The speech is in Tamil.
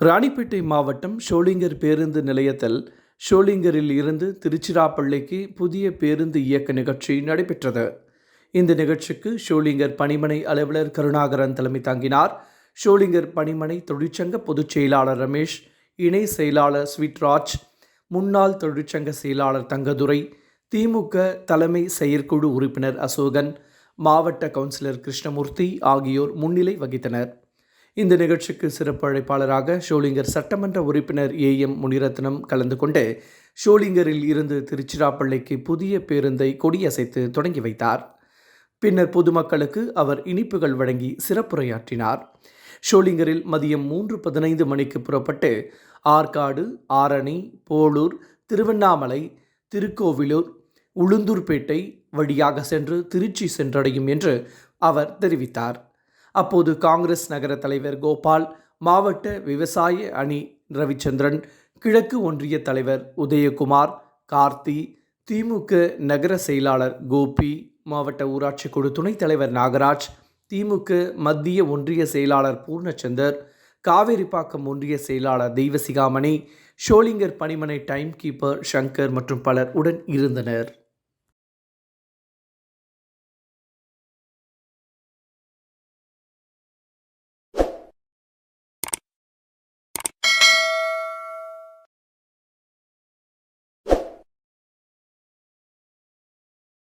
ராணிப்பேட்டை மாவட்டம் ஷோலிங்கர் பேருந்து நிலையத்தில் ஷோலிங்கரில் இருந்து திருச்சிராப்பள்ளிக்கு புதிய பேருந்து இயக்க நிகழ்ச்சி நடைபெற்றது. இந்த நிகழ்ச்சிக்கு ஷோலிங்கர் பணிமனை அலுவலர் கருணாகரன் தலைமை தாங்கினார். ஷோலிங்கர் பணிமனை தொழிற்சங்க பொதுச் செயலாளர் ரமேஷ் இணை செயலாளர் ஸ்வீட்ராஜ் முன்னாள் தொழிற்சங்க செயலாளர் தங்கதுரை திமுக தலைமை செயற்குழு உறுப்பினர் அசோகன் மாவட்ட கவுன்சிலர் கிருஷ்ணமூர்த்தி ஆகியோர் முன்னிலை வகித்தனர். இந்த நிகழ்ச்சிக்கு சிறப்பு அழைப்பாளராக ஷோலிங்கர் சட்டமன்ற உறுப்பினர் ஏ எம் முனிரத்னம் கலந்து கொண்டு ஷோலிங்கரில் இருந்து திருச்சிராப்பள்ளிக்கு புதிய பேருந்தை கொடியசைத்து தொடங்கி வைத்தார். பின்னர் பொதுமக்களுக்கு அவர் இனிப்புகள் வழங்கி சிறப்புரையாற்றினார். ஷோலிங்கரில் மதியம் மூன்று பதினைந்து மணிக்கு புறப்பட்டு ஆற்காடு ஆரணி போளூர் திருவண்ணாமலை திருக்கோவிலூர் உளுந்தூர்பேட்டை வழியாக சென்று திருச்சி சென்றடையும் என்று அவர் தெரிவித்தார். அப்போது காங்கிரஸ் நகர தலைவர் கோபால் மாவட்ட விவசாய அணி ரவிச்சந்திரன் கிழக்கு ஒன்றிய தலைவர் உதயகுமார் கார்த்தி திமுக நகர செயலாளர் கோபி மாவட்ட ஊராட்சி குழு துணைத் தலைவர் நாகராஜ் திமுக மத்திய ஒன்றிய செயலாளர் பூர்ணச்சந்தர் காவேரிப்பாக்கம் ஒன்றிய செயலாளர் தெய்வசிகாமணி ஷோலிங்கர் பணிமனை டைம் கீப்பர் சங்கர் மற்றும் பலர் உடன் இருந்தனர்.